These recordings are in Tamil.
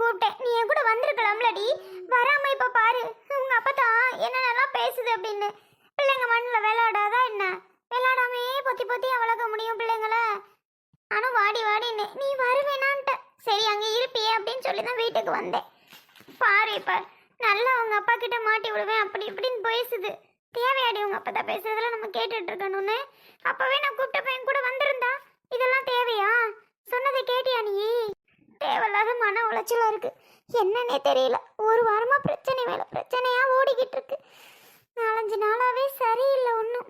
கூப்பிட்டேன். நீ என் கூட வந்திருக்கலாம்லடி. வராம இப்ப பாரு. உங்க அப்பா தான் என்னென்னலாம் பேசுது அப்படின்னு. பிள்ளைங்க மண்ணில் விளையாடாதா என்ன? விளையாடாமே பொத்தி பொத்தி வளர்க்க முடியும் பிள்ளைங்கள. ஆனா வாடி வாடின்னு நீ வருவேனான்ட்ட. சரி அங்க இருப்பியே அப்படின்னு சொல்லி தான் வீட்டுக்கு வந்தேன். பாரு இப்ப நல்லா உங்க அப்பா கிட்ட மாட்டி விடுவேன். அப்படி இப்படின்னு பேசுது. தேவையாடி உங்க அப்பா தான் பேசுறதுல நம்ம கேட்டுட்டு இருக்கணும்னு. அப்பவே நான் கூப்பிட்ட பையன் கூட வந்திருந்தா இதெல்லாம் தேவையா சொன்னதை கேட்டியா நீ தேவையில்லாத இருக்கு? என்னன்னே தெரியல. ஒரு வாரமா பிரச்சனை மேல பிரச்சனையா ஓடிக்கிட்டு இருக்கு. நாலஞ்சு நாளாவே சரியில்லை ஒன்றும்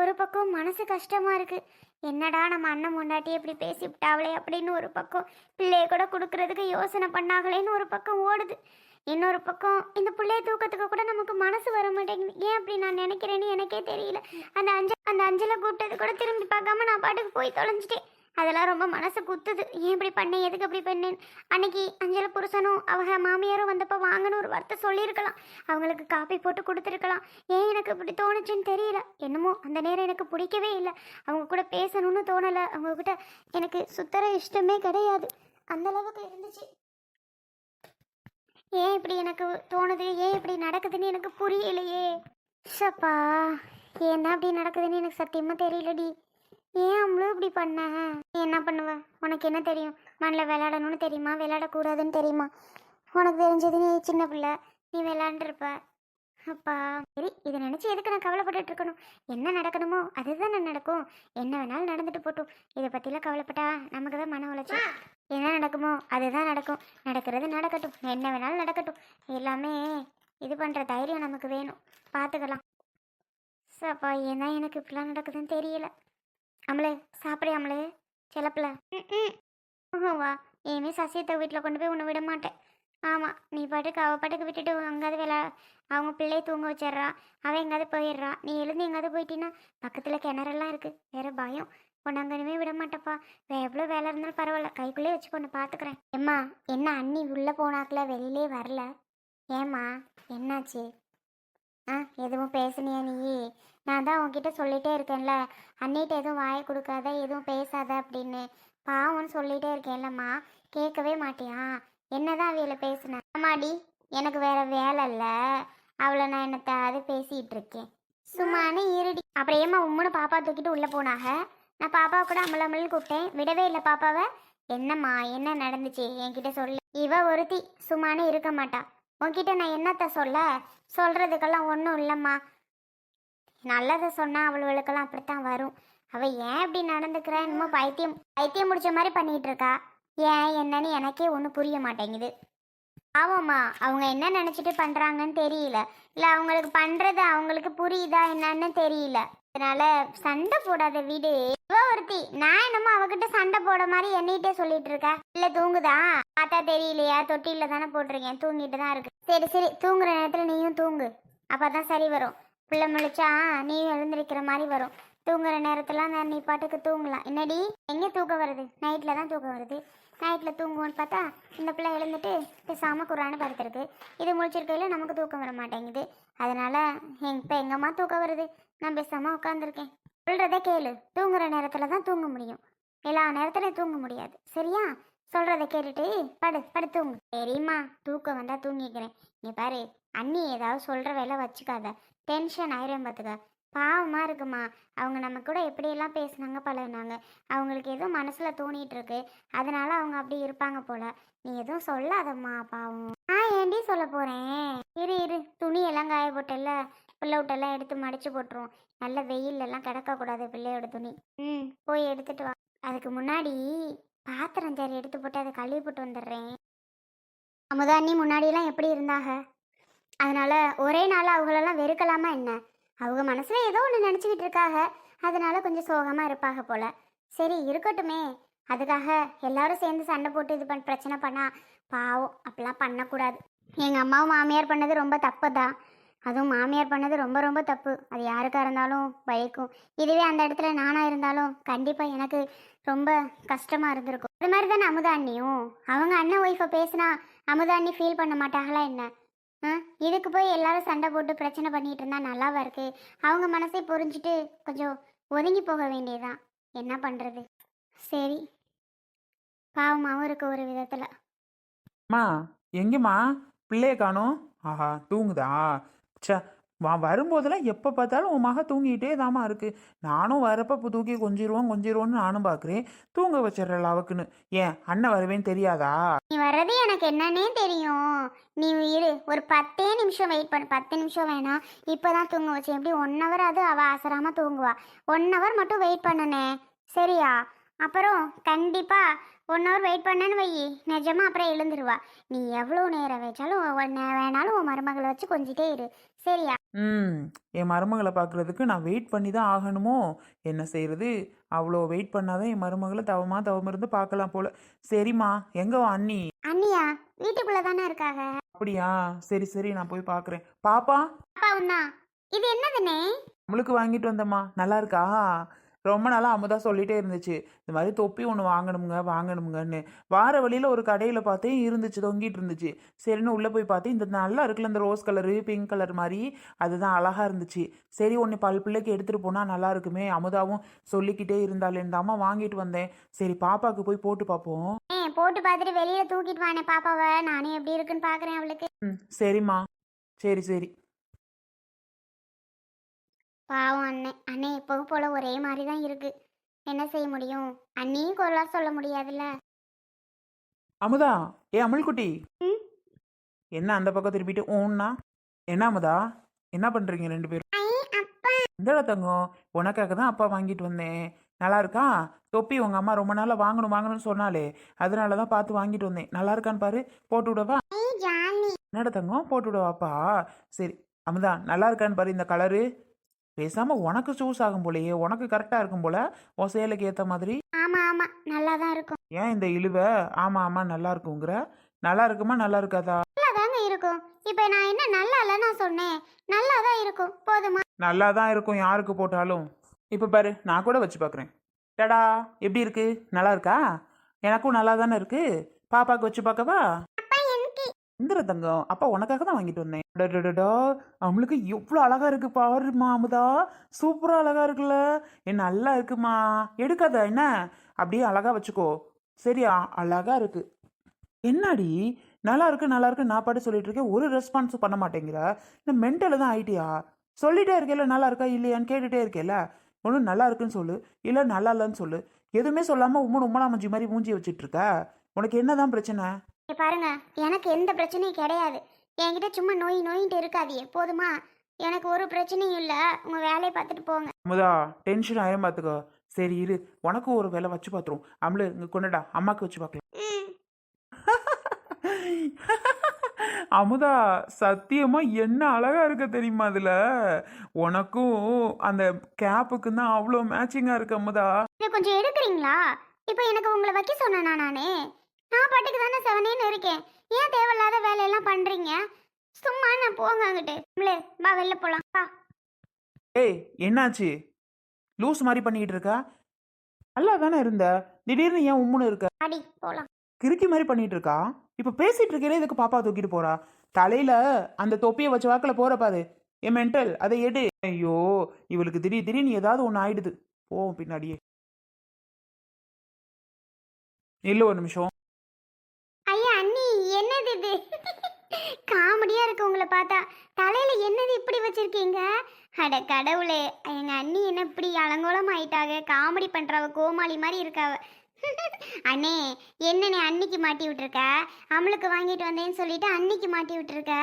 ஒரு பக்கம் மனசு கஷ்டமா இருக்கு. என்னடா நம்ம அண்ணன் முன்னாட்டி இப்படி பேசிவிட்டாவளே அப்படின்னு ஒரு பக்கம் பிள்ளைய கூட கொடுக்கறதுக்கு யோசனை பண்ணாங்களேன்னு ஒரு பக்கம் ஓடுது. இன்னொரு பக்கம் இந்த பிள்ளைய தூக்கத்துக்கு கூட நமக்கு மனசு வர மாட்டேங்குது. ஏன் அப்படி நான் நினைக்கிறேன்னு எனக்கே தெரியல. அந்த அஞ்ச அந்த அஞ்சலை கூப்பிட்டது கூட திரும்பி பார்க்காம நான் பாட்டுக்கு போய் தொலைஞ்சிட்டேன். அதெல்லாம் ரொம்ப மனசு குத்துது. ஏன் இப்படி பண்ணேன் எதுக்கு அப்படி பண்ணேன் அன்னைக்கு அஞ்சல புருஷனும் அவங்க மாமியாரும் வந்தப்போ வாங்கன்னு ஒரு வார்த்தை சொல்லியிருக்கலாம். அவங்களுக்கு காப்பி போட்டு கொடுத்துருக்கலாம். ஏன் எனக்கு இப்படி தோணுச்சுன்னு தெரியல. என்னமோ அந்த நேரம் எனக்கு பிடிக்கவே இல்லை. அவங்க கூட பேசணும்னு தோணலை. அவங்க கிட்ட எனக்கு சுத்தர இஷ்டமே கிடையாது. அந்த அளவுக்கு இருந்துச்சு. ஏன் இப்படி எனக்கு தோணுது? ஏன் இப்படி நடக்குதுன்னு எனக்கு புரியலையே. சப்பா ஏன் தான் இப்படி நடக்குதுன்னு எனக்கு சத்தியமாக தெரியலடி. ஏன் அவளும் இப்படி பண்ண? நீ என்ன பண்ணுவ? உனக்கு என்ன தெரியும்? மண்ணில் விளையாடணும்னு தெரியுமா? விளையாடக்கூடாதுன்னு தெரியுமா? உனக்கு தெரிஞ்சது நீ சின்ன பிள்ளை. நீ விளையாண்டுருப்ப. அப்பா சரி இதை நினச்சி எதுக்கு நான் கவலைப்பட்டுட்டு இருக்கணும்? என்ன நடக்கணுமோ அதுதானே நடக்கும். என்ன வேணாலும் நடந்துட்டு போட்டும். இதை பற்றிலாம் கவலைப்பட்டா நமக்கு தான் மன உளைச்சல். என்ன நடக்குமோ அதுதான் நடக்கும். நடக்கிறது நடக்கட்டும். என்ன வேணாலும் நடக்கட்டும். எல்லாமே இது பண்ணுற தைரியம் நமக்கு வேணும். பார்த்துக்கலாம் சப்பா ஏன்னா எனக்கு இப்படிலாம் நடக்குதுன்னு தெரியல. அமலே சாப்பிடு அமலே செல்லப்பில்ல ம் வா இனிமே சசியத்தை வீட்டில் கொண்டு போய் உன்னை விட மாட்டேன். ஆமாம் நீ பாட்டுக்கு அவள் பாட்டுக்கு விட்டுட்டு எங்காவது விளா அவங்க பிள்ளையை தூங்க வச்சிட்றா அவன் எங்காவது போயிடுறா. நீ எழுந்து எங்காவது போயிட்டீன்னா பக்கத்தில் கிணறெல்லாம் இருக்குது வேற பயம். உன்னை அங்கே விட மாட்டேப்பா. வே எவ்வளோ வேலை இருந்தாலும் பரவாயில்ல. கைக்குள்ளேயே வச்சு பொண்ணு பார்த்துக்குறேன். ஏம்மா என்ன அண்ணி உள்ளே போனாக்குல வெளியிலே வரல? ஏம்மா என்னாச்சு? ஆ எதுவும் பேசுனியா நீ? நான் தான் உன்கிட்ட சொல்லிட்டே இருக்கேன்ல. அன்னிட்ட எதுவும் வாயை கொடுக்காத எதுவும் பேசாத அப்படின்னு பாவம்னு சொல்லிட்டே இருக்கேன்லம்மா. கேட்கவே மாட்டியா? என்னதான் அவையில பேசுனேன் ஆமாடி எனக்கு வேற வேலை இல்லை. அவளை நான் என்னத்தாவது பேசிட்டு இருக்கேன். சும்மானே இருடி. அப்புறம் ஏமா உம்முன்னு பாப்பா தூக்கிட்டு உள்ள போனாக? நான் பாப்பாவை கூட அமலமலன்னு கூப்பிட்டேன். விடவே இல்லை பாப்பாவை. என்னம்மா என்ன நடந்துச்சு? என்கிட்ட சொல்லு. இவ ஒருத்தி சும்மானே இருக்க மாட்டா. உன்கிட்ட நான் என்னத்த சொல்ல? சொல்றதுக்கெல்லாம் ஒன்றும் இல்லைம்மா. நல்லதை சொன்னால் அவளுகளுக்கெல்லாம் அப்படித்தான் வரும். அவள் ஏன் இப்படி நடந்துக்கிறா? என்னமோ பைத்தியம் பைத்தியம் முடிச்ச மாதிரி பண்ணிட்டு இருக்கா ஏன் என்னன்னு எனக்கே ஒன்றும் புரிய மாட்டேங்குது. ஆமாம்மா அவங்க என்ன நினச்சிட்டு பண்ணுறாங்கன்னு தெரியல. இல்லை அவங்களுக்கு பண்ணுறது அவங்களுக்கு புரியுதா என்னன்னு தெரியல. அதனால சண்டை போடாத வீடு. இவ ஒருத்தி நான் என்னமோ அவகிட்ட சண்டை போட மாதிரி என்னிட்டே சொல்லிட்டு இருக்க இல்ல தூங்குதா? பார்த்தா தெரியலையா? தொட்டியில தானே போட்டிருக்கேன். தூங்கிட்டு தான் இருக்கு. சரி சரி தூங்குற நேரத்துல நீயும் தூங்கு. அப்பதான் சரி வரும். பிள்ளை முழிச்சா நீ எழுந்திருக்கிற மாதிரி வரும். தூங்குற நேரத்தில் நான் நீ பாட்டுக்கு தூங்கலாம். என்னடி? எங்கே தூக்கம் வருது? நைட்டில் தான் தூக்கம் வருது. நைட்டில் தூங்குவோன்னு பார்த்தா இந்த பிள்ளை எழுந்துட்டு பேசாமல் குரானு படுத்துருக்கு. இது முழிச்சிருக்கையில நமக்கு தூக்கம் வர மாட்டேங்குது. அதனால் எங் இப்போ எங்கம்மா தூக்கம் வருது? நான் பேசாமல் உட்காந்துருக்கேன் சொல்கிறத கேளு. தூங்குற நேரத்தில் தான் தூங்க முடியும். எல்லா நேரத்துலையும் தூங்க முடியாது. சரியா? சொல்கிறத கேட்டுட்டு படு படு தூங்கு. சரிம்மா. தூக்கம் வந்தால் தூங்கிக்கிறேன். நீ பாரு. அண்ணி ஏதாவது சொல்கிற வேலை வச்சுக்காத. டென்ஷன் ஆயிரம் பார்த்துக்க பாவமாக இருக்குமா? அவங்க நம்ம கூட எப்படியெல்லாம் பேசுனாங்க பழகினாங்க. அவங்களுக்கு எதுவும் மனசில் தோணிட்டு இருக்கு அதனால அவங்க அப்படி இருப்பாங்க போல. நீ எதுவும் சொல்லாதம்மா பாவம். நான் ஏண்டி சொல்ல போகிறேன் இரு இரு. துணி எல்லாம் காய போட்டல பிள்ளை விட்டெல்லாம் எடுத்து மடிச்சு போட்டுருவோம். நல்ல வெயிலெல்லாம் கிடக்கக்கூடாது பிள்ளையோட துணி. ம் போய் எடுத்துட்டு வா. அதுக்கு முன்னாடி பாத்திரம் சரி எடுத்து போட்டு அதை கழுவி போட்டு வந்துடுறேன் அமுதாண்ணி முன்னாடியெல்லாம் எப்படி இருந்தாங்க அதனால ஒரே நாள் அவங்களெல்லாம் வெறுக்கலாமா என்ன? அவங்க மனசுல ஏதோ ஒன்று நினச்சிக்கிட்டு இருக்காக அதனால கொஞ்சம் சோகமாக இருப்பாக போல. சரி இருக்கட்டுமே. அதுக்காக எல்லாரும் சேர்ந்து சண்டை போட்டு இது பண்ண பிரச்சனை பண்ணா பாவம். அப்படிலாம் பண்ணக்கூடாது. எங்கள் அம்மாவும் மாமியார் பண்ணது ரொம்ப தப்பு தான் அதுவும் மாமியார் பண்ணது ரொம்ப ரொம்ப தப்பு. அது யாருக்காக இருந்தாலும் பயக்கும். இதுவே அந்த இடத்துல நானாக இருந்தாலும் கண்டிப்பாக எனக்கு ரொம்ப கஷ்டமாக இருந்திருக்கும். அது மாதிரி தானே அமுதா அண்ணியும் அவங்க அண்ணன் ஒய்ஃபை பேசினா அமுதா அண்ணி ஃபீல் பண்ண மாட்டாங்களா என்ன? ஆ இதுக்கு போய் எல்லாரும் சண்டை போட்டு பிரச்சனை பண்ணிட்டு இருந்தா நல்லாவா இருக்கு? அவங்க மனசை புரிஞ்சுட்டு கொஞ்சம் ஒதுங்கி போக வேண்டியதுதான். என்ன பண்ணுறது சரி. பாவமாகவும் இருக்கு ஒரு விதத்தில். அம்மா எங்கேம்மா? பிள்ளைய காணும்? ஆஹா தூங்குதா? ச்சே வா வரும்போதெல்லாம் எப்போ பார்த்தாலும் உன் மக தூங்கிட்டே தாமா இருக்கு. நானும் வரப்போ தூக்கி கொஞ்சிருவோம் கொஞ்சிருவோன்னு நானும் பார்க்குறேன். தூங்க வச்சிடறல அவக்குன்னு ஏன் அண்ணன் வருவேன்னு தெரியாதா? நீ வர்றது எனக்கு என்னன்னே தெரியும். நீ இரு ஒரு பத்தே நிமிஷம் வெயிட் பண்ணு. பத்து நிமிஷம் வேணாம் இப்போதான் தூங்க வச்சேன். எப்படி ஒன் ஹவர் அது? அவள் ஆசராமல் தூங்குவா. ஒன் ஹவர் மட்டும் வெயிட் பண்ணனே. சரியா? அப்புறம் கண்டிப்பா ஒன் ஹவர் வெயிட் பண்ணேன்னு வை நிஜமா அப்புறம் எழுந்துருவா. நீ எவ்வளோ நேரம் வச்சாலும் வேணாலும் உன் மருமகளை வச்சு கொஞ்சிட்டே இரு. சரியா? ம். என் மருமகளை பார்க்குறதுக்கு நான் வெயிட் பண்ணி தான் ஆகணுமோ? என்ன செய்யறது அவ்வளோ வெயிட் பண்ணாதான் என் மருமகளை தவமா தவம் இருந்து பார்க்கலாம் போல. சரிம்மா எங்க அண்ணி? அண்ணியா வீட்டுக்குள்ள தானே இருக்காங்க அப்படியா? சரி சரி நான் போய் பார்க்குறேன். பாப்பா? தான் இது என்னதுண்ணே நம்மளுக்கு வாங்கிட்டு வந்தம்மா. நல்லா இருக்கா? ரொம்ப நாளாக அமுதா சொல்லிட்டே இருந்துச்சு இந்த மாதிரி தொப்பி ஒன்று வாங்கணுமுங்க வாங்கணுமுங்கன்னு. வார வழியில் ஒரு கடையில் பார்த்தேன் இருந்துச்சு தொங்கிட்டு இருந்துச்சு. சரின்னு உள்ளே போய் பார்த்தேன் இந்த நல்லா இருக்குல்ல இந்த ரோஸ் கலரு பிங்க் கலர் மாதிரி அதுதான் அழகாக இருந்துச்சு. சரி ஒன்று பல் பிள்ளைக்கு எடுத்துகிட்டு போனால் நல்லா இருக்குமே அமுதாவும் சொல்லிக்கிட்டே இருந்தாலேன்னு வாங்கிட்டு வந்தேன். சரி பாப்பாவுக்கு போய் போட்டு பார்ப்போம் போட்டு பார்த்துட்டு வெளியில தூக்கிட்டு வானே பாப்பாவை நானே எப்படி இருக்குன்னு பார்க்குறேன் அவளுக்கு. ம் சரிம்மா. சரி சரி. பாவம் அண்ணன் அண்ணன் எப்பவும் போல ஒரே மாதிரி தான் இருக்கு. என்ன செய்ய முடியும்? அண்ணியும் குரலா சொல்ல முடியாதுல்ல? அமுதா ஏ அமுல்குட்டி ம்? என்ன அந்த பக்கம் திருப்பிட்டு ஓன்னா என்ன அமுதா? என்ன பண்ணுறீங்க ரெண்டு பேரும்? அப்பா. இந்தடா தங்கம். உனக்காக தான் அப்பா வாங்கிட்டு வந்தேன். நல்லா இருக்கா தொப்பி உங்க அம்மா ரொம்ப நாளாக வாங்கணும் வாங்கணும்னு சொன்னாலே அதனால தான் பார்த்து வாங்கிட்டு வந்தேன். நல்லா இருக்கான்னு பாரு. போட்டு விடவா? ஜானி. என்னடா தங்கம்? போட்டு விடவாப்பா? சரி அமுதா நல்லா இருக்கான்னு பாரு. இந்த கலரு பேசாம உனக்கு சூஸ் ஆகும் போலயே உனக்கு கரெக்டாக இருக்கும் போல உன் சேலைக்கு ஏற்ற மாதிரி. ஆமா ஆமா நல்லா தான் இருக்கும். ஏன் இந்த இழுவ? ஆமா ஆமா நல்லா இருக்குங்கிற. நல்லா இருக்குமா நல்லா இருக்காதா? நல்லா தாங்க இருக்கும். இப்போ நான் என்ன நல்லா இல்ல நான் சொன்னேன். நல்லா தான் இருக்கும். போதுமா? நல்லா தான் இருக்கும் யாருக்கு போட்டாலும். இப்போ பாரு நான் கூட வச்சு பார்க்குறேன் டடா எப்படி இருக்கு? நல்லா இருக்கா? எனக்கும் நல்லா தானே இருக்கு? பாப்பாக்கு வச்சு பார்க்கவா? இந்திர தங்கம். அப்பா உனக்காக தான் வாங்கிட்டு வந்தேன். டடடடா அவளுக்கு எவ்வளோ அழகா இருக்கு பாருமா அமுதா சூப்பராக அழகா இருக்குல்ல. என்ன நல்லா இருக்குமா? எடுக்காத என்ன? அப்படியே அழகா வச்சுக்கோ. சரியா அழகா இருக்கு. என்னடி? நல்லா இருக்கு நல்லா இருக்கு. நான் பாட்டு சொல்லிட்டு இருக்கேன். ஒரு ரெஸ்பான்ஸும் பண்ண மாட்டேங்கிற. இந்த மென்டல் தான் ஆயிட்டியா? சொல்லிட்டே இருக்கேல்ல நல்லா இருக்கா இல்லையான்னு கேட்டுட்டே இருக்கேல்ல. ஒன்றும் நல்லா இருக்குன்னு சொல்லு. இல்லை நல்லா இல்லைன்னு சொல்லு. எதுவுமே சொல்லாமல் உம்மன் உம்மனாமஞ்சி மாதிரி மூஞ்சி வச்சுட்டு இருக்க. உனக்கு என்னதான் பிரச்சனை? இங்க பாருங்க எனக்கு எந்த பிரச்சனையும் கிடையாது. என்கிட்ட சும்மா நோய் நோயின்ட்டு இருக்காதியே போதுமா? எனக்கு ஒரு பிரச்சனையும் இல்லை உங்க வேலையை பார்த்துட்டு போங்க. அமுதா டென்ஷன் ஆயிரம் பார்த்துக்கோ சரி இரு. உனக்கும் ஒரு வேலை வச்சு பார்த்துரும் அம்லு இங்கே கொண்டுடா அம்மாக்கு வச்சு பார்க்கலாம் அமுதா சத்தியமா என்ன அழகா இருக்க தெரியுமா அதுல? உனக்கும் அந்த கேப்புக்கும் தான் அவ்வளோ மேட்சிங்கா இருக்கு அமுதா. இதை கொஞ்சம் எடுக்கிறீங்களா? இப்போ எனக்கு உங்களை வைக்க சொன்னேனா நானே? நான் பாட்டுக்கு தானே செவனேன்னு இருக்கேன். ஏன் தேவையில்லாத வேலையெல்லாம் பண்றீங்க? சும்மா நான் போங்க அங்கிட்டு. நம்மளே வா வெளில போலாம். வா. ஏய் என்னாச்சு? லூஸ் மாதிரி பண்ணிக்கிட்டு இருக்கா? நல்லா தானே இருந்த? திடீர்னு ஏன் உம்முன்னு இருக்க? அடி போலாம். கிறுக்கி மாதிரி பண்ணிட்டு இருக்கா? இப்ப பேசிட்டு இருக்கே இதுக்கு பாப்பா தூக்கிட்டு போறா? தலையில அந்த தொப்பியை வச்ச வாக்கில் போற பாரு. என் மென்டல் அதை எடு. ஐயோ இவளுக்கு திடீர் திடீர்னு ஏதாவது ஒன்று ஆயிடுது. போவோம் பின்னாடியே. இல்ல ஒரு நிமிஷம் ஐயா அண்ணி என்னது இது காமெடியா இருக்கு உங்களை பார்த்தா. தலையில என்னது இப்படி வச்சிருக்கீங்க? அட கடவுளே எங்க அண்ணி என்ன இப்படி அலங்கோலம் ஆயிட்டாங்க காமெடி பண்றவ கோமாளி மாதிரி இருக்காவ அண்ணே என்னண்ணே அன்னிக்கு மாட்டி விட்டுருக்க? அவளுக்கு வாங்கிட்டு வந்தேன்னு சொல்லிட்டு அன்னிக்கு மாட்டி விட்டுருக்க?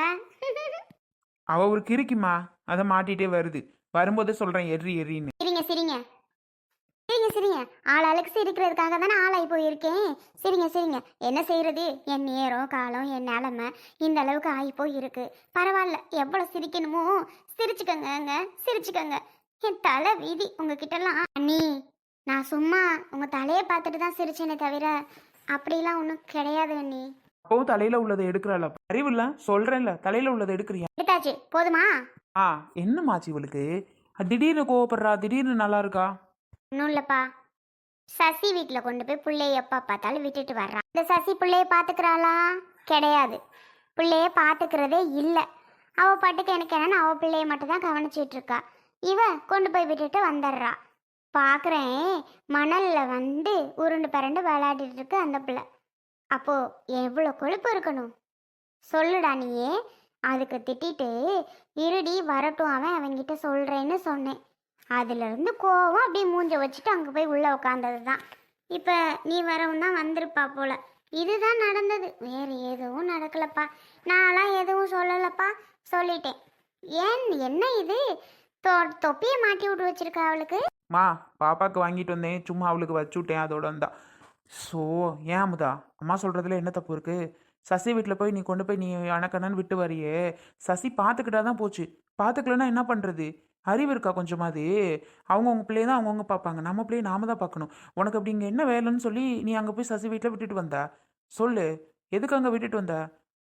அவ ஒரு கிறுக்கிமா அதை மாட்டிட்டே வருது. வரும்போதே சொல்றேன் எர்ரி எர்ரின்னு. சரிங்க சரிங்க. சரிங்க சரிங்க. ஆள் அழகு சிரிக்கிறதுக்காக தானே ஆளாகி போயிருக்கேன். சரிங்க சரிங்க. என்ன செய்யறது என் நேரம் காலம் என் நிலமை இந்த அளவுக்கு ஆகி போயிருக்கு. பரவாயில்ல. எவ்வளோ சிரிக்கணுமோ? சிரிச்சுக்கோங்க சிரிச்சுக்கோங்க. என் தலை வீதி. உங்ககிட்டலாம். அண்ணி நான் சும்மா உங்கள் தலையை பார்த்துட்டு தான் சிரிச்சேனே தவிர அப்படிலாம் ஒன்றும் கிடையாது அண்ணி. அப்பவும் தலையில உள்ளதை எடுக்கிறாள்? அறிவில்ல சொல்றேன்ல. தலையில உள்ளதை எடுக்கிறியா? எடுத்தாச்சு. போதுமா? ஆ என்னமாச்சு இவளுக்கு? திடீர்னு கோவப்படுறா திடீர்னு நல்லா இருக்கா? ஒன்றும் இல்லைப்பா. சசி வீட்டில் கொண்டு போய் பிள்ளைய எப்போ பார்த்தாலும் விட்டுட்டு வர்றான் இந்த சசி பிள்ளைய பார்த்துக்கிறாளா? கிடையாது. பிள்ளைய பார்த்துக்கிறதே இல்லை. அவள் பாட்டுக்கு எனக்கு என்னன்னு அவள் பிள்ளைய மட்டும் தான் கவனிச்சிட்டு இருக்கா. இவ கொண்டு போய் விட்டுட்டு வந்துடுறா. பார்க்குறேன். மணலில் வந்து உருண்டு பரண்டு விளையாடிட்டு இருக்கு அந்த பிள்ளை. அப்போது எவ்வளோ கொழுப்பு இருக்கணும்? சொல்லுடா நீயே. அதுக்கு திட்டிட்டு இருடி வரட்டும் அவன் அவன்கிட்ட சொல்கிறேன்னு சொன்னேன். அதுலேருந்து கோவம் அப்படியே மூஞ்ச வச்சுட்டு அங்கே போய் உள்ளே உட்காந்தது தான் இப்போ நீ வரவும் தான் வந்திருப்பா போல. இதுதான் நடந்தது. வேறு எதுவும் நடக்கலப்பா. நான்லாம் எதுவும் சொல்லலப்பா. சொல்லிட்டேன். ஏன் என்ன இது? தொ தொப்பியை மாட்டி விட்டு வச்சிருக்கா அவளுக்கு? மா பாப்பாவுக்கு வாங்கிட்டு வந்தேன். சும்மா அவளுக்கு வச்சு விட்டேன் அதோட வந்தா. ஸோ ஏன் அமுதா? அம்மா சொல்கிறதுல என்ன தப்பு இருக்குது சசி வீட்டில் போய் நீ கொண்டு போய் நீ அணக்கண்ணன்னு விட்டு வரியே. சசி பார்த்துக்கிட்டா தான் போச்சு. பார்த்துக்கலன்னா என்ன பண்ணுறது அறிவு இருக்கா கொஞ்சமாவது அவங்கவுங்க பிள்ளைய தான் அவங்கவுங்க பார்ப்பாங்க நம்ம பிள்ளைய நாம தான் பார்க்கணும் உனக்கு அப்படி இங்கே என்ன வேலைன்னு சொல்லி நீ அங்கே போய் சசி வீட்டில் விட்டுட்டு வந்த? சொல்லு. எதுக்கு அங்கே விட்டுட்டு வந்த?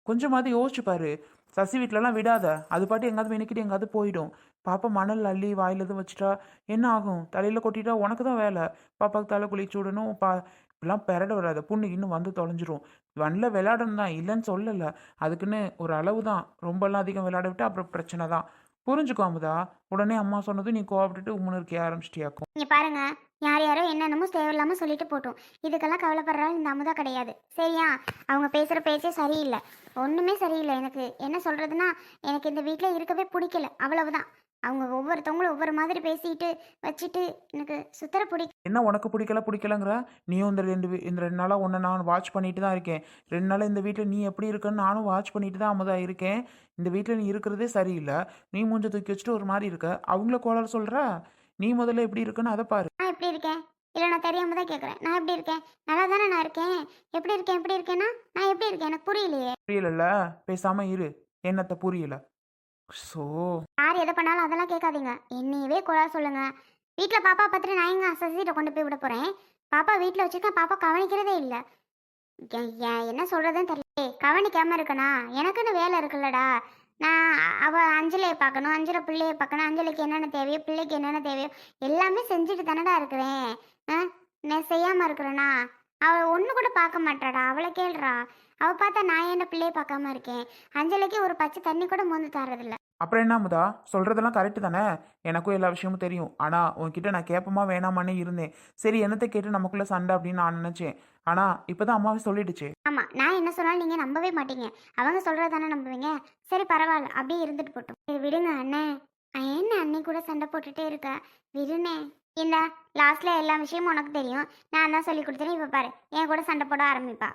கொஞ்சமாவது யோசிச்சு பாரு. சசி வீட்டிலலாம் விடாத. அது பாட்டு எங்காவது மெனக்கிட்டு எங்காவது போயிடும். பாப்பா மணல் அள்ளி வாயில் எதுவும் வச்சுட்டா என்ன ஆகும்? தலையில் கொட்டிட்டா உனக்கு தான் வேலை. பாப்பாவுக்கு தலை குளிச்சு விடணும். பா இப்படிலாம் பெரட வராது. புண்ணு இன்னும் வந்து தொலைஞ்சிரும். வண்டில் விளையாடணும் தான் இல்லைன்னு சொல்லலை. அதுக்குன்னு ஒரு அளவு தான் ரொம்பலாம் அதிகம் விளையாட விட்டு அப்புறம் பிரச்சனை தான். புரிஞ்சுக்கோ அமுதா உடனே அம்மா சொன்னதும் நீ கோவப்பட்டுட்டு உம்முன்னு இருக்க ஆரம்பிச்சிட்டியாக்கும். இங்க பாருங்க யார் யாரோ என்னென்னமோ தேவையில்லாம சொல்லிட்டு போட்டோம். இதுக்கெல்லாம் கவலைப்படுறா இந்த அமுதா கிடையாது. சரியா? அவங்க பேசுற பேச்சே சரியில்லை. ஒண்ணுமே சரியில்லை. எனக்கு என்ன சொல்றதுன்னா எனக்கு இந்த வீட்டில் இருக்கவே பிடிக்கல. அவ்வளவுதான். அவங்க ஒவ்வொருத்தவங்களும் ஒவ்வொரு மாதிரி பேசிட்டு வச்சுட்டு எனக்கு சுத்தர பிடிக்க என்ன உனக்கு பிடிக்கல பிடிக்கலங்கிற? நீயும் இந்த ரெண்டு வீ- இந்த ரெண்டு நாளாக உன்னை நான் வாட்ச் பண்ணிட்டு தான் இருக்கேன். ரெண்டு நாளாக இந்த வீட்டில் நீ எப்படி இருக்கன்னு நானும் வாட்ச் பண்ணிட்டு தான் அமுதா இருக்கேன். இந்த வீட்டில் நீ இருக்கிறதே சரியில்லை. நீ மூஞ்ச தூக்கி வச்சுட்டு ஒரு மாதிரி இருக்க. அவங்கள கோளாறு சொல்கிற நீ முதல்ல எப்படி இருக்குன்னு அதை பாரு. நான் எப்படி இருக்கேன்? இல்லை நான் தெரியாம தான் கேட்குறேன் நான் எப்படி இருக்கேன்? நல்லா தானே நான் இருக்கேன்? எப்படி இருக்கேன்? எப்படி இருக்கேன்னா நான் எப்படி இருக்கேன்? எனக்கு புரியலையே. புரியலல்ல? பேசாம இரு. என்னத்த புரியல? ஸோ. யார் எதை பண்ணாலும் அதெல்லாம் கேட்காதீங்க. என்னையவே குழா சொல்லுங்க. வீட்டில் பாப்பா பார்த்துட்டு நான் எங்க சசிகிட்ட கொண்டு போய் விட போகிறேன் பாப்பா வீட்டில் வச்சிருக்கேன் பாப்பா கவனிக்கிறதே இல்லை. என்ன சொல்கிறதுன்னு தெரியல கவனிக்காமல் கவனிக்காம இருக்கனா? எனக்குன்னு வேலை இருக்குல்லடா. நான் அவள் அவ அஞ்சலியை பார்க்கணும் அஞ்சலை பிள்ளையை பார்க்கணும் அஞ்சலிக்கு என்னென்ன தேவையோ பிள்ளைக்கு என்னென்ன தேவையோ எல்லாமே செஞ்சுட்டு தானடா இருக்கிறேன். ஆ நான் செய்யாமல் இருக்கிறேனா? அவள் ஒன்று கூட பார்க்க மாட்டாடா. அவளை கேள்றா. அவள் பார்த்தா நான் என்ன பிள்ளையை பார்க்காம இருக்கேன்? அஞ்சலிக்கு ஒரு பச்சை தண்ணி கூட மோந்து தரதில்ல. அப்புறம் என்ன அமுதா? சொல்கிறதெல்லாம் கரெக்டு தானே? எனக்கும் எல்லா விஷயமும் தெரியும். ஆனால் உன்கிட்ட நான் கேட்போமா வேணாமான்னு இருந்தேன். சரி என்னத்தை கேட்டு நமக்குள்ளே சண்டை அப்படின்னு நான் நினச்சேன். ஆனால் இப்போ தான் அம்மாவே சொல்லிடுச்சு. ஆமா நான் என்ன சொன்னாலும் நீங்க நம்பவே மாட்டீங்க. அவங்க சொல்கிறது தானே நம்புவீங்க? சரி பரவாயில்ல. அப்படியே இருந்துட்டு போட்டோம். சரி விடுங்க அண்ணே. அஹ் என்ன அண்ணி கூட சண்டை போட்டுட்டே இருக்க? விடுனே இந்த லாஸ்ட்ல எல்லா விஷயமும் உனக்கு தெரியும். நான் தான் சொல்லி கொடுத்தேன் இப்போ பாரு. என் கூட சண்டை போட ஆரம்பிப்பா.